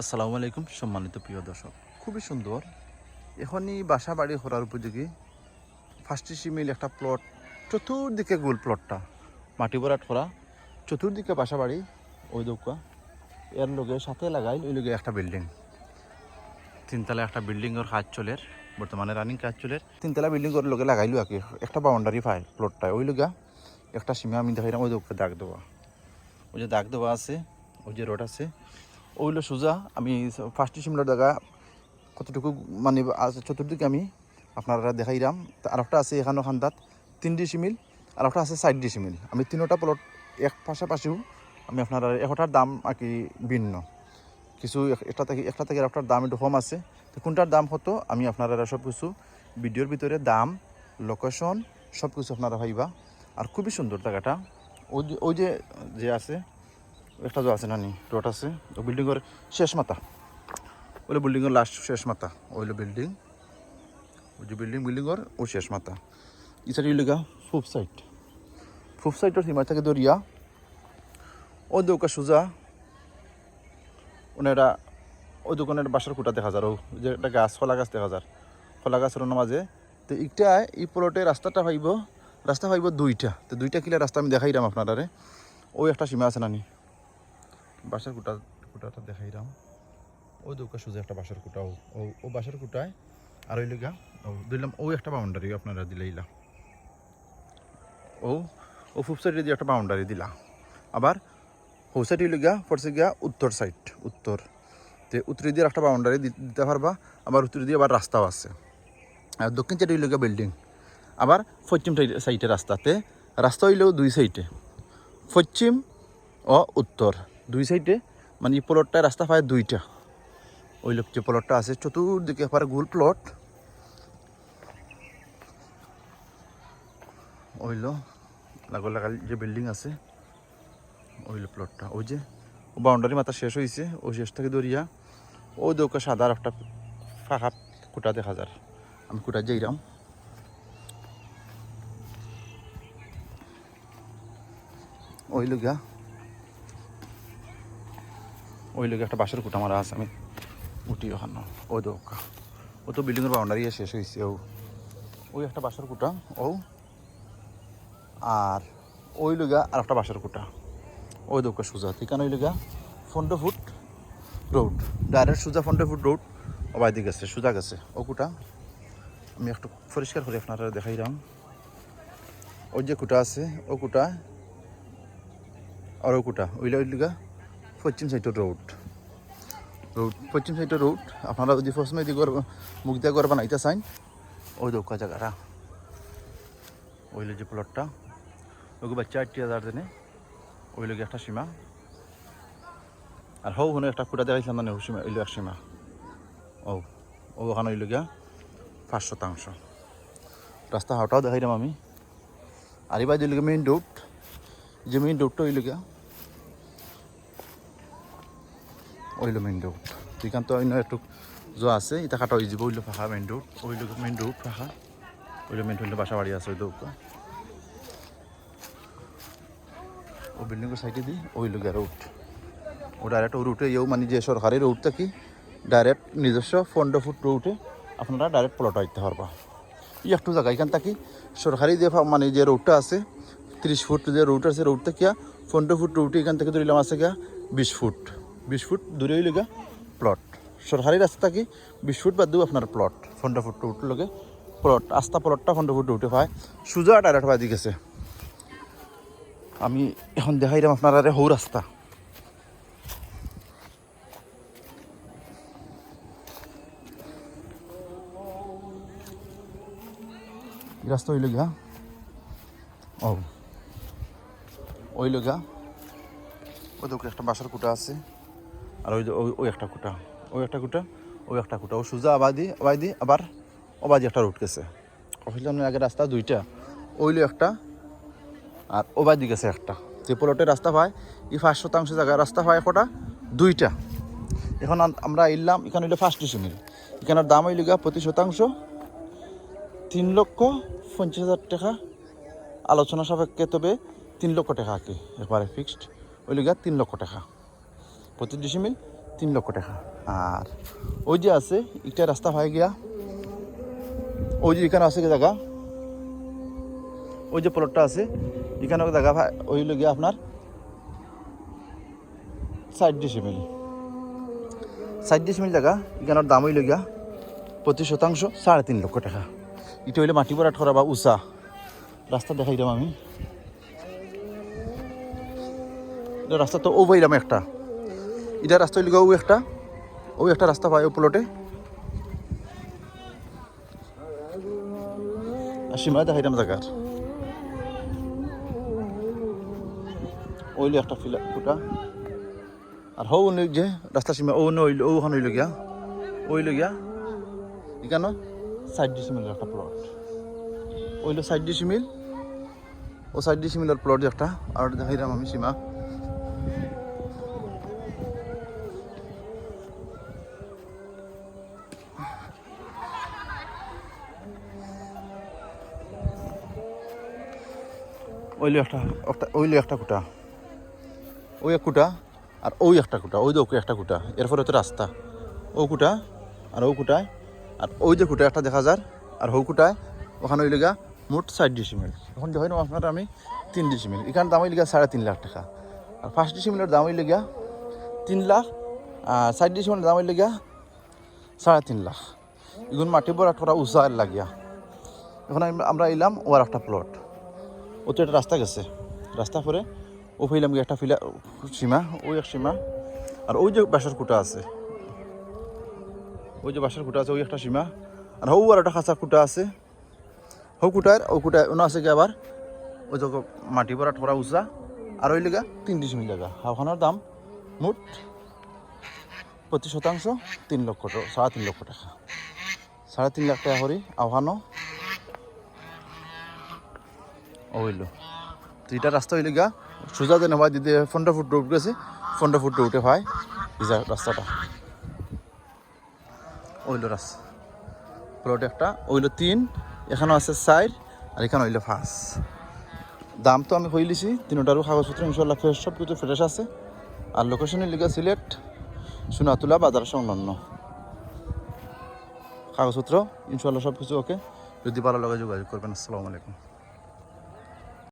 আসসালামু আলাইকুম, সম্মানিত প্রিয় দর্শক। খুবই সুন্দর, এখনই বাসা বাড়ি করার উপযোগী। ফার্স্ট সিমিল একটা প্লট চতুর্দিকে গোল প্লটটা মাটি ভরাট করা, চতুর্দিকে বাসা বাড়ি ওই দৌকা এর লগে সাথে লাগাই ওই লগে একটা বিল্ডিং তিনতলা একটা বিল্ডিংয়ের কাজ চলের, বর্তমানে রানিং কাজ চলের। তিনতলা বিল্ডিং বিল্ডিংয়ের লগে লাগাইলো আর কি একটা বাউন্ডারি পায় প্লটটায় ওই লগা একটা সীমা আমি দেখাইলাম ওই দৌকা দাগ দেওয়া। ওই যে দাগ দেওয়া আছে, ওই যে রোড আছে ওইলো সোজা, আমি ফার্স্ট সিমলার জায়গা কতটুকু মানে চতুর্দিকে আমি আপনারা দেখাইলাম। আর একটা আছে এখানে খান্দাত তিন ডিসিমিল আর একটা আছে চার ডিসিমিল আমি তিনোটা প্লট এক পাশাপাশিও আমি আপনার একটার দাম আর কি ভিন্ন। কিছু একটা থেকে একটা থেকে একটার দাম একটু কম আছে। তো কোনটার দাম কত, আমি আপনারা সব কিছু ভিডিওর ভিতরে দাম লোকেশন সব কিছু আপনারা ভাইবা আর খুবই সুন্দর জায়গাটা। ওই যে ওই যে আছে একটা যে আছে নানি রোড আছে। ও বিল্ডিংয়ের শেষ মাথা। ওইলো বিল্ডিংয়ের লাস্ট শেষ মাথা। ওইলো বিল্ডিং। ওই যে বিল্ডিং, বিল্ডিংয়ের ও শেষ মাথা। ই সাইড ইলিগা ফুপ সাইড। ফুপ সাইডের সীমা থেকে দরিয়া ও দৌকা সোজা ওনারা ওই দোকানের বাসার খুঁটা দেখা যায় ও যে একটা গাছ, খোলা গাছ দেখা যায় খোলা গাছের মাঝে। তো ইটা এই প্লটে রাস্তাটা পাইব রাস্তা পাইব দুইটা। তো দুইটা কিলা রাস্তা আমি দেখাইলাম আপনারা ওই একটা সীমা আছে নানি বাসার কুটা, কুটাটা দেখাইলাম। ওই দুকা সোজা, একটা বাসার কুটা। ও, ও- ও বাসার কুটায় আর ওই লিগা ও দিলাম ওই একটা বাউন্ডারি আপনারা দিলাইলা ও ও ফুপ সাইডে দিয়ে একটা বাউন্ডারি দিলা। আবার হৌ সাইড লিগা পড়ছে গিয়া উত্তর সাইড উত্তর। তে উত্তর দিয়ে একটা বাউন্ডারি দিতে পারবা, আবার উত্তর দিয়ে আবার রাস্তাও আছে। আর দক্ষিণ সাইডে লিগা বিল্ডিং আবার পশ্চিম সাইডে রাস্তাতে। রাস্তা হইলেও দুই সাইডে পশ্চিম ও উত্তর। দুই সাইডে মানে এই প্লটটায় রাস্তা পায় দুইটা। ওই লোক যে প্লটটা আছে, চতুর্দিকে পারে গোল প্লট ওইলো লাগো লাগাল যে বিল্ডিং আছে ওইলো প্লটটা ওই যে, ও বাউন্ডারি মাথা শেষ হয়েছে ওই শেষ থেকে দরিয়া। ওই দৌকা সাদার একটা ফাঁকা কুটা দেখা যার। আমি কুটা যাইরাম ওই লগা ওই লোক একটা বাসের কুটা মারা আছে, আমি উঠি ওখানে। ও দৌকা ও তো বিল্ডিংয়ের বাউন্ডারি শেষ হয়েছে ও। ওই একটা বাসের কুটা ও। আর ওই লগা আর একটা বাসের কুটা ওই দৌকা সোজা ঠিকানা ওই লগা পনেরো ফুট রোড ডাইরেক্ট সোজা পনেরো ফুট রোড ওবাই দিকে গেছে, সোজা গেছে, ও কুটা আমি একটু পরিষ্কার করে আপনারা দেখাইলাম। ওই যে কুটা আছে, ও কুটা আর ও কুটা ওইলা ওই লগা পশ্চিম সাইডের রোড রোড পশ্চিম সাইডের রোড আপনারা যদি প্রথমে দিকে মুখ দিয়ে করে বানাইতে চান ওই দৌকা জায়গাটা। ওইলে যে প্লটটা ওকে বাচ্চা হাজার দেনে ওই লোক একটা সীমা। আর হৌ শুনে একটা খুঁটা দেখাইছিলাম মানে সীমা ওইলো এক সীমা। ও ও ওখানে ওই লগিয়া পাঁচ শতাংশ। রাস্তা হাওটাও দেখাইলাম আমি। আর এবার দিল মেইন রোড যে মেইন রোডটা ওই লগিয়া ওইলো মেইন রোড এখান তো অন্য একটু যা আছে এটা কাটা হয়ে যাব ওইলো ফাঁকা মেইন রোড ওইলো মেইন রোড ফাঁকা ওইলো মেইন হইল বাসা বাড়ি আছে ওই দৌকা ও বিল্ডিংয়ের সাইডে দিই ওই লোক রোড ও ডাইরেক্ট ও রুটে ইয়েও মানে যে সরকারি রোডটা কি ডাইরেক্ট নিজস্ব পনেরো ফুট রুটে আপনারা ডাইরেক্ট প্লট আইতে পারবা ই একটু জায়গা এখান থাকি সরকারি যে মানে যে রোডটা আছে তিরিশ ফুট যে রোড আছে রোডটা কিয়া পনেরো ফুট রুটে এখান থেকে ধরিলাম আছে গিয়া বিশ ফুট বিশ ফুট দূরে হইলে গা প্লট সরকারি রাস্তা কি বিশ ফুট বাদ দিব আপনার প্লট পনেরো ফুট রুট লগে প্লট আস্তা প্লটটা পনেরো ফুট রুটে পায়। সোজা ডাইরেক্ট বাদি গেছে। আমি এখন দেখাইলাম আপনারা হৌ রাস্তা এই রাস্তা ওই লগা ও ওই লগা একটা বাসার কুটা আছে। আর ওই ওই ওই একটা কুটা ওই একটা কুটা ওই একটা কুটা ও সোজা আবাদি আবাদি, আবার অবাদি একটা রুট গেছে। না আগে রাস্তা দুইটা, ওইলো একটা আর ওবার দিকে আছে একটা। যে প্লটে রাস্তা পায় এই পাঁচ শতাংশ জায়গায় রাস্তা পায় কটা দুইটা। এখন আমরা এলাম, এখানে হইল ফার্স্ট ডিসিমিল এখানের দাম হইল গিয়া প্রতি শতাংশ তিন লক্ষ পঞ্চাশ হাজার টাকা। আলোচনা সাপেক্ষে তবে তিন লক্ষ টাকা আর কি একবারে ফিক্সড হইল গিয়া তিন লক্ষ টাকা। প্রতি ডিসিমিল তিন লক্ষ টাকা। আর ওই যে আছে, একটা রাস্তা হয়ে গিয়া, ওই যে এখানে আছে জায়গা, ওই যে প্লটটা আছে, এখানে জায়গা ওই গিয়া আপনার ষাট ডিসিমিল ষাট ডিসিমিল জায়গা এখানের দাম হইল গিয়া প্রতি শতাংশ, সাড়ে তিন লক্ষ টাকা। এটা হইলে মাটি ভরাট করা বা উষা রাস্তা দেখাই দাম আমি রাস্তা তো ও বাইরাম একটা। এটা রাস্তা হইলে ও একটা ও একটা রাস্তা পায় ও প্লটে সীমা দেখাইলাম জায়গার। ওইলে একটা ফিলা ফুটা আর হৌ অন্য যে রাস্তা সীমা, ও অন্য ওইল, ওখান হইল গিয়া। ওইল গিয়া, এখানে সাইড ডিসিমিলের একটা প্লট ওইলো সাইড ডিসিমিল ও সাইড ডিসিমিলের প্লট একটা। আর দেখাইলাম আমি সীমা। ওইলো একটা ওইলো একটা কুটা। ওই এক কুটা আর ওই একটা কুটা, ওই ওকে একটা কুটা। এরপরে তো রাস্তা। ও কুটা আর ও কুটায়। আর ওই যে কুটা একটা দেখা যার, আর হৌ কুটায়, ওখানে ওই লেগা মোট ষাট ডিসিমিল এখন দেখেন আপনার আমি তিন ডিসিমিল এখানে দাম লেগা সাড়ে তিন লাখ টাকা। আর ফার্স্ট ডিসিমিলের দাম লেগা তিন লাখ, আর ষাট ডিসিমিলের দাম লেগা সাড়ে তিন লাখ। এগুলো মাটি বড় একটা উঁচা লাগিয়া। এখন আমি- আমরা এলাম ওর একটা প্লট ও তো একটা রাস্তা গেছে। রাস্তা পরে ও ফেলাম গিয়ে একটা ফিলা, সীমা, ওই এক সীমা, আর ওই যে বাসার কুটা আছে। ওই যে বাসার কুটা আছে, ওই একটা সীমা, আর হৌ আর একটা খাঁচার কুটা আছে। হৌ কুটার ও কুটায় ওনা আছে কি আবার, ওই যে মাটি ভরা ঠোরা উঁচা, আর ওই লেগা তিন ডিসমিল জায়গা হাওখানোর দাম মোট প্রতি শতাংশ, তিন লক্ষ টাকা সাড়ে তিন লক্ষ টাকা। সাড়ে তিন লাখ টাকা করে আহ্বানো হইল তো রাস্তা হইলে গা সোজা যেন হয়, দিদি পনেরো ফুট রোড গেছে পনেরো ফুট রোডে হয় যা রাস্তাটা ওইল রাস্তা প্লট একটা ওইল তিন এখানে আছে চার আর এখানে হইল পাঁচ। দাম তো আমি হইলিছি তিনোটারও কাগজপত্র ইনশাল্লাহ ফ্রেশ সব কিছু ফ্রেশ আছে। আর লোকেশনের লিগা সিলেট, সোনাতুলা, বাজার সংলগ্ন। কাগজপত্র ইনশাল্লাহ সব কিছু ওকে। যদি ভালো লাগে যোগাযোগ করবেন, আসসালামু আলাইকুম।